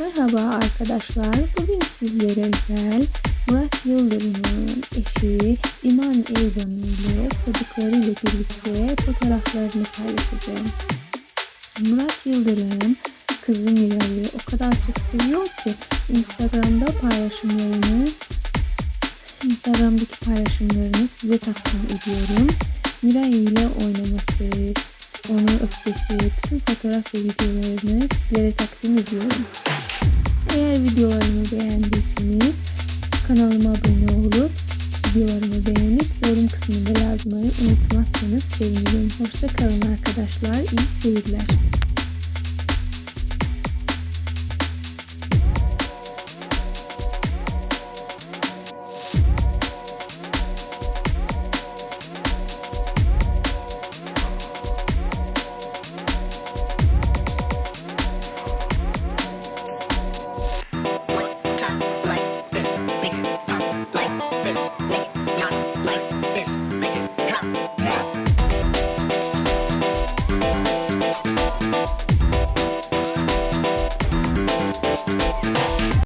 Merhaba arkadaşlar. Bugün sizlere özel Murat Yıldırım'ın eşi İman Eyvan ile çocuklarıyla birlikte fotoğraflarını paylaşacağım. Murat Yıldırım kızı Mira'yı o kadar çok seviyor ki Instagram'da paylaşımlarını Instagram'daki paylaşımlarını size takdim ediyorum. Miray ile oynaması, onu öpmesi, bütün fotoğraf ve videolarını sizlere takdim ediyorum. Eğer videolarımı beğendiyseniz kanalıma abone olup videolarımı beğenip yorum kısmında yazmayı unutmazsanız sevinirim. Hoşça kalın arkadaşlar. İyi seyirler.